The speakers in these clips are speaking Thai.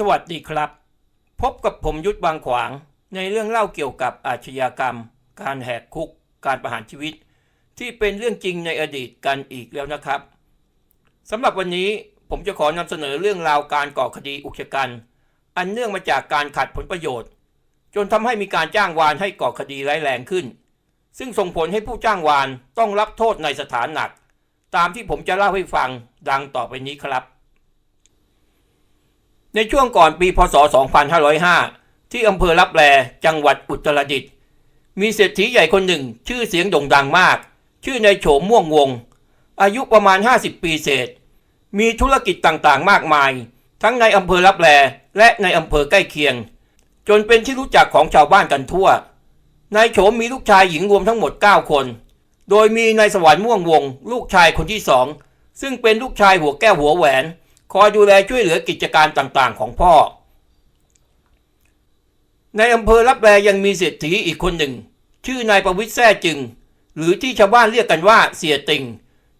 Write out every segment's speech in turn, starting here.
สวัสดีครับ พบกับผมยุทธบางขวางในเรื่องเล่าเกี่ยวกับอาชญากรรม การแหกคุก การประหารชีวิต ที่เป็นเรื่องจริงในอดีตกันอีกแล้วนะครับสำหรับวันนี้ผมจะขอนำเสนอเรื่องราวการก่อคดีอุกชะกัน อันเนื่องมาจากการขัดผลประโยชน์ จนทำให้มีการจ้างวานให้ก่อคดีร้ายแรงขึ้น ซึ่งส่งผลให้ผู้จ้างวานต้องรับโทษในสถานหนัก ตามที่ผมจะเล่าให้ฟังดังต่อไปนี้ครับ ในช่วงก่อนปีพศ 2505 ที่อำเภอลับแลจังหวัดอุตรดิตถ์มีเศรษฐีใหญ่คนหนึ่งชื่อเสียงโด่งดังมาก ชื่อนายโฉมม่วงวง อายุประมาณ 50 ปีเศษ มีธุรกิจต่างๆ มากมาย ทั้งในอำเภอลับแลและในอำเภอใกล้เคียง จนเป็นที่รู้จักของชาวบ้านกันทั่วนายโฉมมีลูกชายหญิงรวมทั้งหมด 9 คน โดยมีนายสวรรค์ม่วงวง ลูกชายคนที่สองซึ่งเป็นลูกชายหัวแก้วหัวแหวน คอยดูแลช่วยเหลือกิจการต่างๆ ของพ่อ ในอำเภอรับแลยังมีเศรษฐีอีกคนหนึ่ง ชื่อนายประวิตรแท้จึง หรือที่ชาวบ้านเรียกกันว่าเสียติง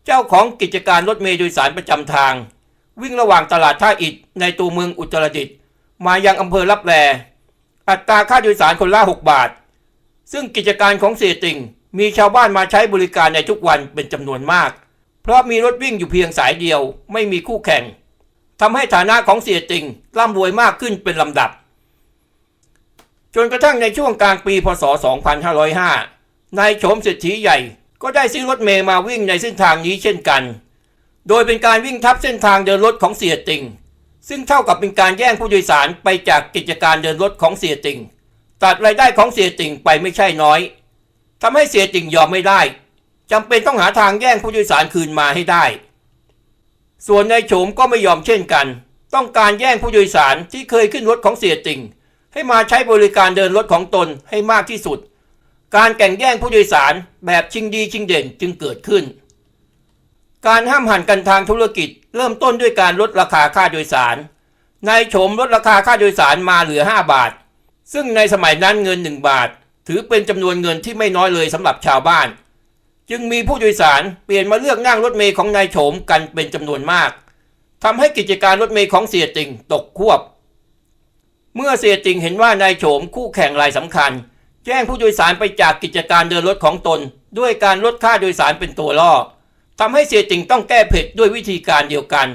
เจ้าของกิจการรถเมล์โดยสารประจำทาง วิ่งระหว่างตลาดท่าอิฐในตัวเมืองอุตรดิตถ์มายังอำเภอรับแลอัตราค่าโดยสารคนละ 6 บาท ซึ่งกิจการของเสียติงมีชาวบ้านมาใช้บริการในทุกวันเป็นจำนวนมาก เพราะมีรถวิ่งอยู่เพียงสายเดียวไม่มีคู่แข่ง ทำให้ฐานะของเสียติงร่ำรวยมากขึ้นเป็นลำดับ จนกระทั่งในช่วงกลางปีพศ 2505 นายโฉมเศรษฐีใหญ่ก็ได้ซื้อรถเมล์มาวิ่งในเส้นทางนี้เช่นกัน โดยเป็นการวิ่งทับเส้นทางเดินรถของเสียติง ซึ่งเท่ากับเป็นการแย่งผู้โดยสารไปจากกิจการเดินรถของเสียติง ตัดรายได้ของเสียติงไปไม่ใช่น้อยทำให้เสียติงยอมไม่ได้จำเป็นต้องหาทางแย่งผู้โดยสารคืนมาให้ได้ ส่วนนายโฉมก็ไม่ยอมเช่นกัน ต้องการแย่งผู้โดยสารที่เคยขึ้นรถของเสียติงให้มาใช้บริการเดินรถของตนให้มากที่สุด การแข่งแย่งผู้โดยสารแบบชิงดีชิงเด่นจึงเกิดขึ้น การห้ามหันกันทางธุรกิจ เริ่มต้นด้วยการลดราคาค่าโดยสาร นายโฉมลดราคาค่าโดยสารมาเหลือ 5 บาท ซึ่งในสมัยนั้นเงิน 1 บาท ถือเป็นจำนวนเงินที่ไม่น้อยเลยสำหรับชาวบ้าน จึงมีผู้โดยสารเปลี่ยนมาเลือกนั่งรถเมล์ของนายโฉมกันเป็นจำนวนมากทำให้กิจการรถเมล์ของเสียติงตกควบ เมื่อเสียติงเห็นว่านายโฉมคู่แข่งรายสำคัญ แจ้งผู้โดยสารไปจากกิจการเดินรถของตน ด้วยการลดค่าโดยสารเป็นตัวล่อทำให้เสียติงต้องแก้เผ็ดด้วยวิธีการเดียวกัน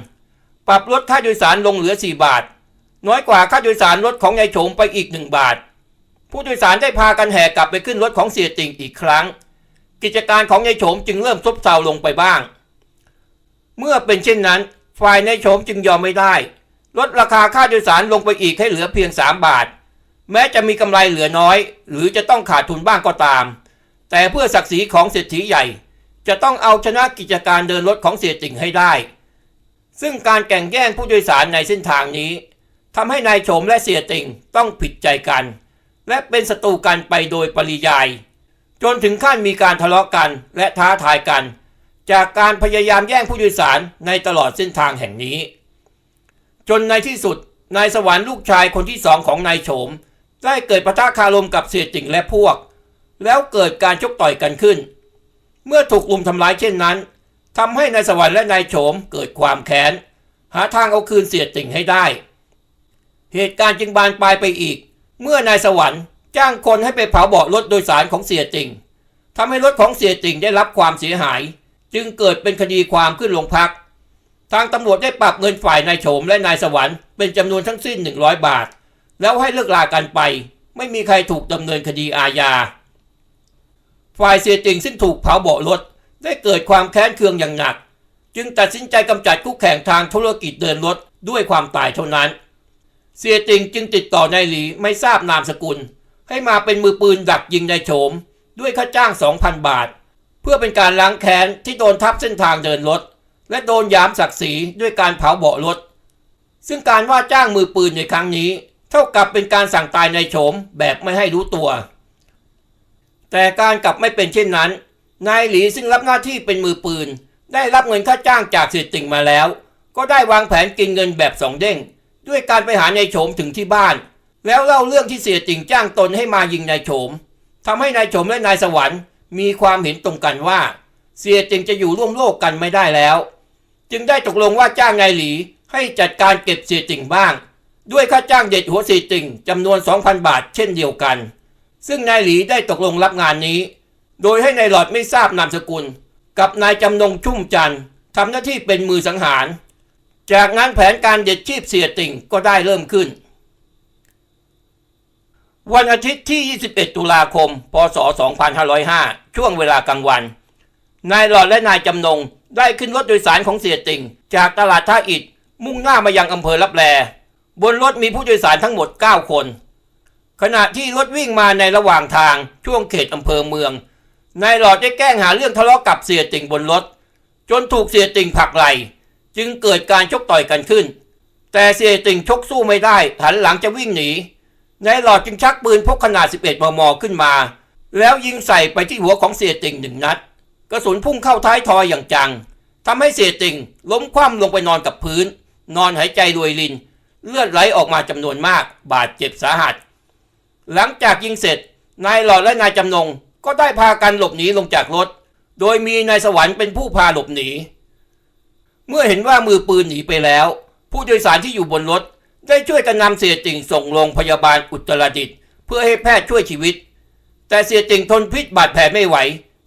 ปรับลดค่าโดยสารลงเหลือ 4 บาท น้อยกว่าค่าโดยสารรถของนายโฉมไปอีก 1 บาท ผู้โดยสารได้พากันแห่กลับไปขึ้นรถของเสียติงอีกครั้ง กิจการของนายโฉมจึงเริ่มซบเซาลงไปบ้าง เมื่อเป็นเช่นนั้น ฝ่ายนายโฉมจึงยอมไม่ได้ ลดราคาค่าโดยสารลงไปอีกให้เหลือเพียง 3 บาท แม้จะมีกำไรเหลือน้อย หรือจะต้องขาดทุนบ้างก็ตาม แต่เพื่อศักดิ์ศรีของเศรษฐีใหญ่ จะต้องเอาชนะกิจการเดินรถของเสียติ่งให้ได้ ซึ่งการแข่งแย่งผู้โดยสารในเส้นทางนี้ทำให้นายโฉมและเสียติ่งต้องผิดใจกัน และเป็นศัตรูกันไปโดยปริยาย จนถึงขั้นมีการทะเลาะกันและท้าทายกัน จากการพยายามแย่งผู้โดยสารในตลอดเส้นทางแห่งนี้ จนในที่สุดนายสวรรค์ลูกชายคนที่สองของนายโฉม ได้เกิดปะทะคารมกับเสียติ่งและพวก แล้วเกิดการชกต่อยกันขึ้น เมื่อถูกลุมทำร้ายเช่นนั้นทำให้นายสวรรค์และนายโฉมเกิดความแค้น หาทางเอาคืนเสียติ่งให้ได้ เหตุการณ์จึงบานปลายไปอีก เมื่อนายสวรรค์ จ้างคนให้ไปเผาเบาะรถโดยสารของเสียติ่งทำให้รถของเสียติ่งได้รับความเสียหาย จึงเกิดเป็นคดีความขึ้นโรงพัก ทางตำรวจได้ปรับเงินฝ่ายนายโฉมและนายสวรรค์เป็นจำนวนทั้งสิ้น 100 บาท แล้วให้เลิกลากันไป ไม่มีใครถูกดำเนินคดีอาญา ฝ่ายเสียติ่งซึ่งถูกเผาเบาะรถได้เกิดความแค้นเคืองอย่างหนัก จึงตัดสินใจกำจัดคู่แข่งทางธุรกิจเดินรถด้วยความตายเท่านั้น เสียติ่งจึงติดต่อนายหลีไม่ทราบนามสกุล ให้มาเป็นมือปืนดักยิงนายโฉม ด้วยค่าจ้าง 2,000 บาท เพื่อเป็นการล้างแค้นที่โดนทับเส้นทางเดินรถ และโดนยามศักดิ์ศรีด้วยการเผาเบาะรถ ซึ่งการว่าจ้างมือปืนในครั้งนี้ เท่ากับเป็นการสั่งตายนายโฉมแบบไม่ให้รู้ตัว แต่การกลับไม่เป็นเช่นนั้น นายหลีซึ่งรับหน้าที่เป็นมือปืน ได้รับเงินค่าจ้างจากเสียติ่งมาแล้ว ก็ได้วางแผนกินเงินแบบสองเด้งด้วยการไปหานายโฉมถึงที่บ้าน แล้วเล่าเรื่องที่เสียติ่งจ้างตนให้มายิงนายโฉมทำให้นายโฉมและนายสวรรค์มีความเห็นตรงกันว่า เสียติ่งจะอยู่ร่วมโลกกันไม่ได้แล้ว จึงได้ตกลงว่าจ้างนายหลีให้จัดการเก็บเสียติ่งบ้าง ด้วยค่าจ้างเด็ดหัวเสียติ่งจำนวน 2,000 บาทเช่นเดียวกัน ซึ่งนายหลีได้ตกลงรับงานนี้ โดยให้นายหลอดไม่ทราบนามสกุล กับนายจำนงชุ่มจันทร์ทำหน้าที่เป็นมือสังหาร จากนั้นแผนการเด็ดชีพเสียติ่งก็ได้เริ่มขึ้น วันอาทิตย์ที่ 21 ตุลาคม พศ 2505 ช่วงเวลากลางวัน นายหลอดและนายจำนงได้ขึ้นรถโดยสารของเสียติ่ง จากตลาดท่าอิฐมุ่งหน้ามายังอำเภอลับแล บนรถมีผู้โดยสารทั้งหมด 9 คน ขณะที่รถวิ่งมาในระหว่างทางช่วงเขตอำเภอเมือง นายหลอดได้แกล้งหาเรื่องทะเลาะกับเสียติ่งบนรถ จนถูกเสียติ่งผลักไหลจึงเกิดการชกต่อยกันขึ้น แต่เสียติ่งชกสู้ไม่ได้หันหลังจะวิ่งหนี นายหลอดจึงชักปืนพกขนาด 11 มม ขึ้นมา แล้วยิงใส่ไปที่หัวของเสียติ่งหนึ่งนัด กระสุนพุ่งเข้าท้ายทอยอย่างจังทำให้เสียติ่งล้มคว่ำลงไปนอนกับพื้น นอนหายใจรวยริน เลือดไหลออกมาจำนวนมาก บาดเจ็บสาหัส หลังจากยิงเสร็จ นายหลอดและนายจำนงก็ได้พากันหลบหนีลงจากรถ โดยมีนายสวรรค์เป็นผู้พาหลบหนี เมื่อเห็นว่ามือปืนหนีไปแล้ว ผู้โดยสารที่อยู่บนรถ ได้ช่วยกันนำเสียติ่งส่งโรงพยาบาลอุตรดิตถ์เพื่อให้แพทย์ช่วยชีวิต แต่เสียติ่งทนพิษบาดแผลไม่ไหว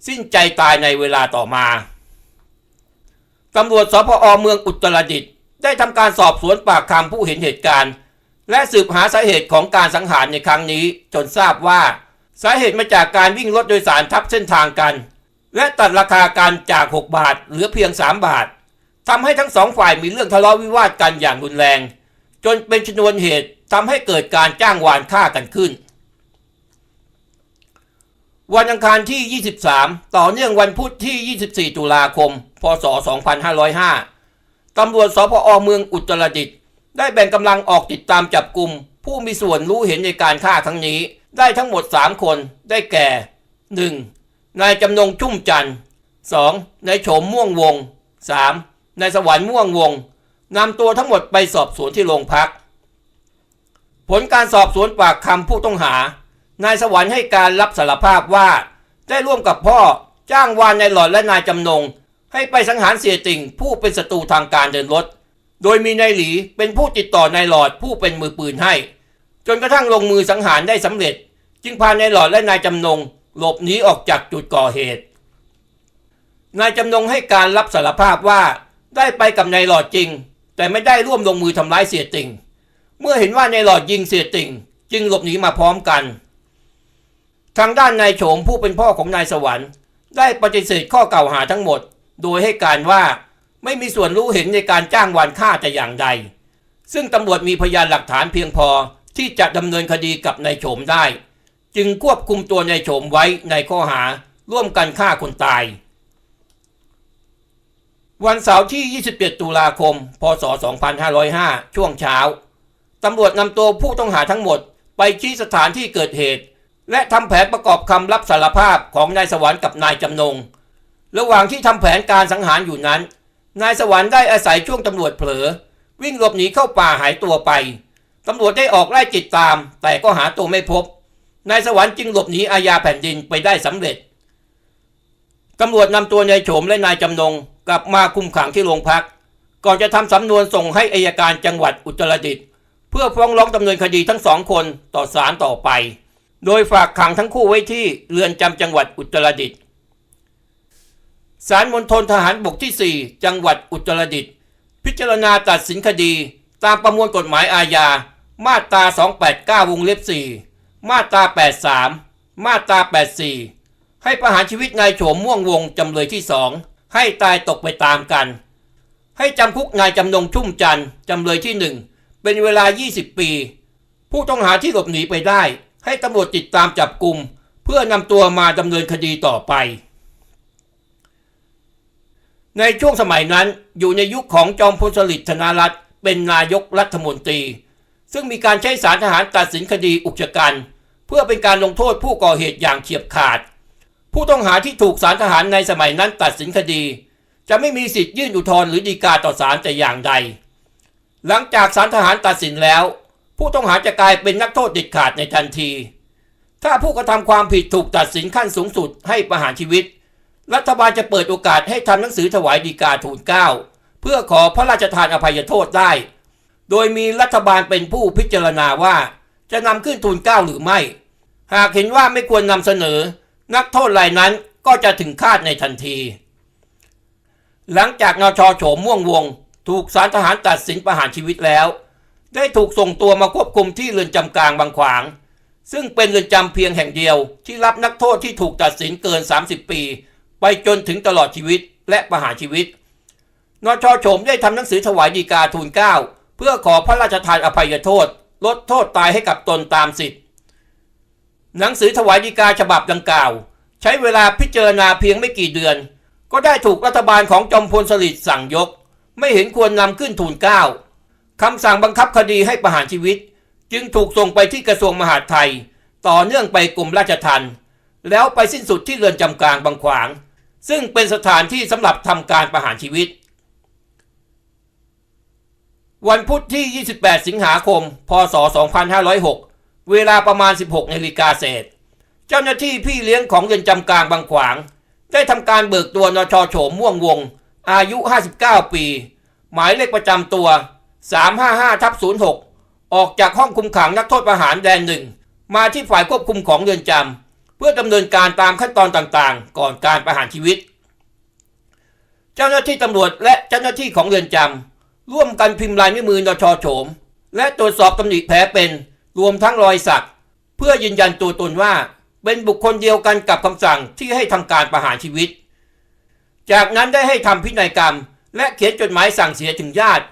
สิ้นใจตายในเวลาต่อมาตำรวจสพอเมืองอุตรดิตถ์ได้ทำการสอบสวนปากคำผู้เห็นเหตุการณ์ และสืบหาสาเหตุของการสังหารในครั้งนี้ จนทราบว่า สาเหตุมาจากการวิ่งรถโดยสารทับเส้นทางกัน และตัดราคากันจาก 6 บาทเหลือเพียง 3 บาททำให้ทั้งสองฝ่ายมีเรื่องทะเลาะวิวาทกันอย่างรุนแรง จนเป็นชนวนเหตุทำให้เกิดการจ้างวานฆ่ากันขึ้น วันอังคารที่ 23 ต่อเนื่องวันพุธที่ 24 ตุลาคม พศ 2505 ตำรวจสพอเมืองอุตรดิตถ์ได้แบ่งกำลังออกติดตามจับกลุ่ม ผู้มีส่วนรู้เห็นในการฆ่าครั้งนี้ ได้ทั้งหมด 3 คน ได้แก่ 1. นายจำนงชุ่มจันทร์ 2. นายโฉมม่วงวง 3. นายสวรรค์ม่วงวง นำตัวทั้งหมดไปสอบสวนที่โรงพัก ผลการสอบสวนปากคำผู้ต้องหา นายสวรรค์ให้การรับสารภาพว่า ได้ร่วมกับพ่อจ้างวานนายหลอดและนายจำนง ให้ไปสังหารเสียติ่งผู้เป็นศัตรูทางการเดินรถ โดยมีนายหลีเป็นผู้ติดต่อนายหลอดผู้เป็นมือปืนให้ จนกระทั่งลงมือสังหารได้สำเร็จ จึงพานายหลอดและนายจำนง หลบหนีออกจากจุดก่อเหตุ นายจำนงให้การรับสารภาพว่าได้ไปกับนายหลอดจริง แต่ไม่ได้ร่วมลงมือทำร้ายเสียติ่งเมื่อเห็นว่านายหลอดยิงเสียติ่งจึงหลบหนีมาพร้อมกัน ทางด้านนายโฉมผู้เป็นพ่อของนายสวรรค์ ได้ปฏิเสธข้อกล่าวหาทั้งหมด โดยให้การว่าไม่มีส่วนรู้เห็นในการจ้างวานฆ่าแต่อย่างใด ซึ่งตำรวจมีพยานหลักฐานเพียงพอที่จะดำเนินคดีกับนายโฉมได้ จึงควบคุมตัวนายโฉมไว้ในข้อหาร่วมกันฆ่าคนตาย วันเสาร์ที่ 27 ตุลาคม พศ 2505 ช่วงเช้า ตำรวจนำตัวผู้ต้องหาทั้งหมดไปชี้สถานที่เกิดเหตุ และทำแผนประกอบคำรับสารภาพของนายสวรรค์กับนายจำนง ระหว่างที่ทำแผนการสังหารอยู่นั้น นายสวรรค์ได้อาศัยช่วงตำรวจเผลอ วิ่งหลบหนีเข้าป่าหายตัวไป ตำรวจได้ออกไล่ติดตาม แต่ก็หาตัวไม่พบ นายสวรรค์จึงหลบหนีอาญาแผ่นดินไปได้สำเร็จ ตำรวจนำตัวนายโฉมและนายจำนง กลับมาคุมขังที่โรงพัก ก่อนจะทำสำนวนส่งให้อายการจังหวัดอุตรดิตถ์เพื่อฟ้องร้องดำเนินคดีทั้งสองคนต่อศาลต่อไป โดยฝากขังทั้งคู่ไว้ที่เรือนจำจังหวัดอุตรดิตถ์ศาลมณฑลทหารบกที่ 4 จังหวัดอุตรดิตถ์พิจารณาตัดสินคดีตามประมวลกฎหมายอาญา มาตรา 289 วงเล็บ 4 มาตรา 83 มาตรา 84 ให้ประหารชีวิตนายโฉมม่วงวงจำเลยที่สอง ให้ตายตกไปตามกัน ให้จำคุกนายจำนงชุ่มจันจำเลยที่หนึ่งเป็นเวลา 20 ปี ผู้ต้องหาที่หลบหนีไปได้ ให้ตำรวจติดตามจับกลุ่ม เพื่อนำตัวมาดำเนินคดีต่อไป ในช่วงสมัยนั้นอยู่ในยุคของจอมพลสฤษดิ์ธนรัตน์เป็นนายกรัฐมนตรี ซึ่งมีการใช้สารทหารตัดสินคดีอุกชะกัน เพื่อเป็นการลงโทษผู้ก่อเหตุอย่างเฉียบขาด ผู้ต้องหาที่ถูกสารทหารในสมัยนั้นตัดสินคดี จะไม่มีสิทธิ์ยื่นอุทธรณ์หรือฎีกาต่อศาลแต่อย่างใด หลังจากสารทหารตัดสินแล้ว ผู้ต้องหาจะกลายเป็นนักโทษเด็ดขาดในทันที ถ้าผู้กระทำความผิดถูกตัดสินขั้นสูงสุดให้ประหารชีวิต รัฐบาลจะเปิดโอกาสให้ทำหนังสือถวายฎีกาทูลเกล้าเพื่อขอพระราชทานอภัยโทษได้ โดยมีรัฐบาลเป็นผู้พิจารณาว่าจะนำขึ้นทูลเกล้าหรือไม่ หากเห็นว่าไม่ควรนำเสนอ นักโทษรายนั้นก็จะถึงคาดในทันที หลังจากนชโฉมม่วงวง ถูกศาลทหารตัดสินประหารชีวิตแล้ว ได้ถูกส่งตัวมาควบคุมที่เรือนจำกลางบางขวาง ซึ่งเป็นเรือนจำเพียงแห่งเดียวที่รับนักโทษที่ถูกตัดสินเกิน 30 ปี ไปจนถึงตลอดชีวิตและประหารชีวิตนชโฉมได้ทำหนังสือถวายดีกาทูลเก้าเพื่อขอพระราชทานอภัยโทษ ลดโทษตายให้กับตนตามสิทธิ หนังสือถวายดีกาฉบับดังกล่าว ใช้เวลาพิจารณาเพียงไม่กี่เดือน ก็ได้ถูกรัฐบาลของจอมพลสฤษดิ์สั่งยก ไม่เห็นควรนำขึ้นทูลเกล้าคำสั่งบังคับคดีให้ประหารชีวิต จึงถูกส่งไปที่กระทรวงมหาดไทย ต่อเนื่องไปกรมราชทัณฑ์แล้วไปสิ้นสุดที่เรือนจำกลางบางขวาง ซึ่งเป็นสถานที่สำหรับทำการประหารชีวิต วันพุธที่ 28 สิงหาคม พศ 2506 เวลาประมาณ 16นาฬิกาเศษ เจ้าหน้าที่พี่เลี้ยงของเรือนจำกลางบางขวาง ได้ทำการเบิกตัวนชโฉมม่วงวง อายุ 59 ปี หมายเลขประจำตัว 355ทับ06 ออกจากห้องคุมขังนักโทษประหารแดนหนึ่ง มาที่ฝ่ายควบคุมของเรือนจำเพื่อดำเนินการตามขั้นตอนต่างๆ ก่อนการประหารชีวิต เจ้าหน้าที่ตำรวจและเจ้าหน้าที่ของเรือนจำร่วมกันพิมพ์ลายนิ้วมือนชโฉม และตรวจสอบตำหนิแผลเป็น รวมทั้งรอยสัก เพื่อยืนยันตัวตนว่า เป็นบุคคลเดียวกันกับคำสั่งที่ให้ทำการประหารชีวิต จากนั้นได้ให้ทำพินัยกรรม และเขียนจดหมายสั่งเสียถึงญาติ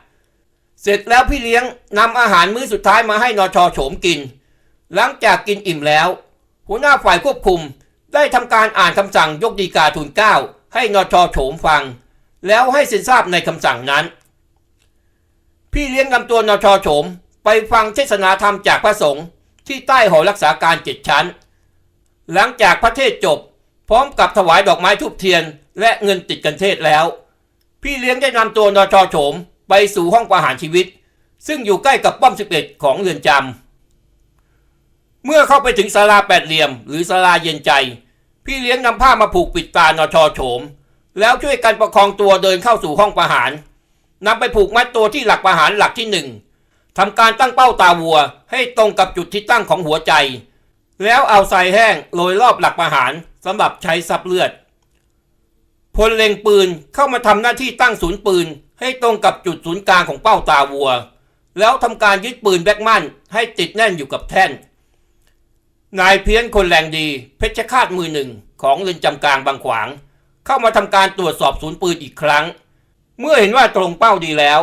เสร็จแล้วพี่เลี้ยงนำอาหารมื้อสุดท้ายมาให้นชโฉมกิน หลังจากกินอิ่มแล้ว หัวหน้าฝ่ายควบคุมได้ทำการอ่านคำสั่งยกดีกาทูลเก้าให้นชโฉมฟัง แล้วให้เซ็นทราบในคำสั่งนั้น พี่เลี้ยงนำตัวนชโฉม ไปฟังเทศนาธรรมจากพระสงฆ์ที่ใต้หอรักษาการเจ็ดชั้น หลังจากพระเทศจบ พร้อมกับถวายดอกไม้ทูบเทียน และเงินติดกันเทศแล้ว พี่เลี้ยงได้นำตัวนชโฉมไปสู่ห้องประหารชีวิต ซึ่งอยู่ใกล้กับป้อมสิบเอ็ดของเรือนจำเมื่อเข้าไปถึงศาลาแปดเหลี่ยม หรือศาลาเย็นใจ พี่เลี้ยงนำผ้ามาผูกปิดตานชโฉม แล้วช่วยกันประคองตัวเดินเข้าสู่ห้องประหารนำไปผูกมัดตัวที่หลักประหารหลักที่หนึ่ง ทำการตั้งเป้าตาวัว ให้ตรงกับจุดที่ตั้งของหัวใจ แล้วเอาทรายแห้งโรยรอบหลักประหารสำหรับใช้ซับเลือด พลเล็งปืนเข้ามาทำหน้าที่ตั้งศูนย์ปืน ให้ตรงกับจุดศูนย์กลางของเป้าตาวัว แล้วทำการยึดปืนแบ็กมันให้ติดแน่นอยู่กับแท่น นายเพี้ยนคนแรงดี เพชรคาตมือหนึ่งของเรือนจำกลางบางขวาง เข้ามาทำการตรวจสอบศูนย์ปืนอีกครั้ง เมื่อเห็นว่าตรงเป้าดีแล้ว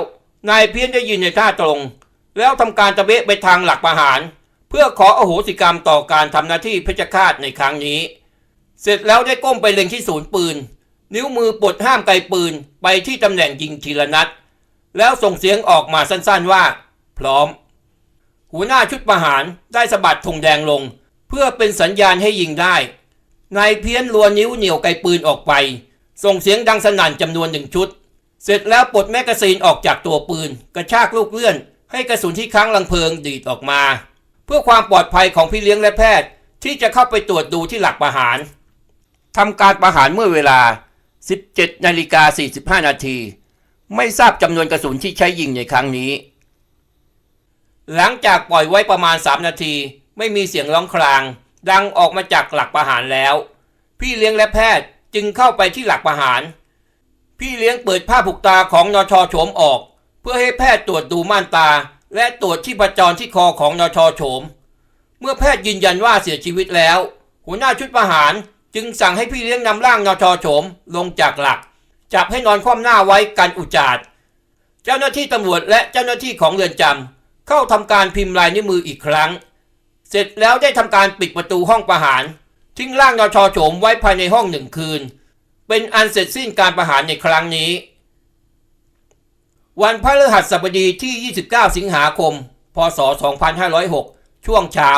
นายเพี้ยนได้ยืนในท่าตรง แล้วทำการตะเบะไปทางหลักประหาร เพื่อขออโหสิกรรมต่อการทำหน้าที่เพชรคาตในครั้งนี้ เสร็จแล้วได้ก้มไปเล็งที่ศูนย์ปืน นิ้วมือปลดห้ามไกปืนไปที่ตำแหน่งยิงทีละนัด แล้วส่งเสียงออกมาสั้นๆว่า พร้อม หัวหน้าชุดประหารได้สะบัดธงแดงลง เพื่อเป็นสัญญาณให้ยิงได้นายเพี้ยนรัวนิ้วเหนี่ยวไกปืนออกไป ส่งเสียงดังสนั่นจำนวนหนึ่งชุด เสร็จแล้วปลดแมกกาซีนออกจากตัวปืน กระชากลูกเลื่อน ให้กระสุนที่ค้างลังเพลิงดีดออกมา เพื่อความปลอดภัยของพี่เลี้ยงและแพทย์ที่จะเข้าไปตรวจดูที่หลักประหารทำการประหารเมื่อเวลา 17นาฬิกา45 นาที ไม่ทราบจำนวนกระสุนที่ใช้ยิงในครั้งนี้ หลังจากปล่อยไว้ประมาณ 3 นาที ไม่มีเสียงร้องคราง ดังออกมาจากหลักประหารแล้ว พี่เลี้ยงและแพทย์จึงเข้าไปที่หลักประหาร พี่เลี้ยงเปิดผ้าผูกตาของนชโฉมออก เพื่อให้แพทย์ตรวจดูม่านตา และตรวจที่ประจรที่คอของนชโฉม เมื่อแพทย์ยืนยันว่าเสียชีวิตแล้ว หัวหน้าชุดประหารจึงสั่งให้พี่เลี้ยงนำร่างนชโฉมลงจากหลัก จับให้นอนคว่ำหน้าไว้กันอุจจาดเจ้าหน้าที่ตำรวจและเจ้าหน้าที่ของเรือนจำเข้าทำการพิมพ์ลายนิ้วมืออีกครั้ง เสร็จแล้วได้ทำการปิดประตูห้องประหาร ทิ้งร่างนชโฉมไว้ภายในห้องหนึ่งคืน เป็นอันเสร็จสิ้นการประหารในครั้งนี้ วันพฤหัสบดีที่ 29 สิงหาคม พศ 2506 ช่วงเช้า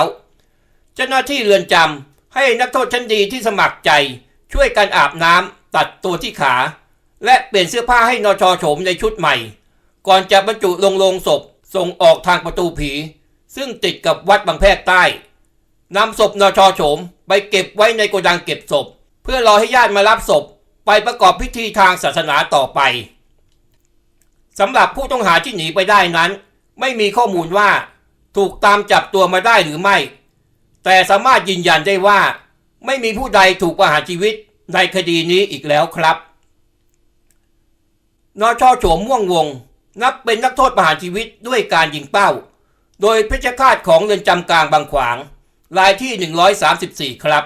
เจ้าหน้าที่เรือนจำให้นักโทษชั้นดีที่สมัครใจ ช่วยกันอาบน้ำตัดตัวที่ขา และเปลี่ยนเสื้อผ้าให้นชโฉมในชุดใหม่ ก่อนจะบรรจุลงโลงศพส่งออกทางประตูผี ซึ่งติดกับวัดบางแพรกใต้นำศพนชโฉมไปเก็บไว้ในโกดังเก็บศพ เพื่อรอให้ญาติมารับศพไปประกอบพิธีทางศาสนาต่อไป สำหรับผู้ต้องหาที่หนีไปได้นั้น ไม่มีข้อมูลว่าถูกตามจับตัวมาได้หรือไม่ แต่สามารถยืนยันได้ว่า ไม่มีผู้ใดถูกประหารชีวิตในคดีนี้อีกแล้วครับนชโฉมม่วงวง นับเป็นนักโทษประหารชีวิตด้วยการยิงเป้า โดยเพชฌฆาตของเรือนจำกลางบางขวาง รายที่ 134 ครับ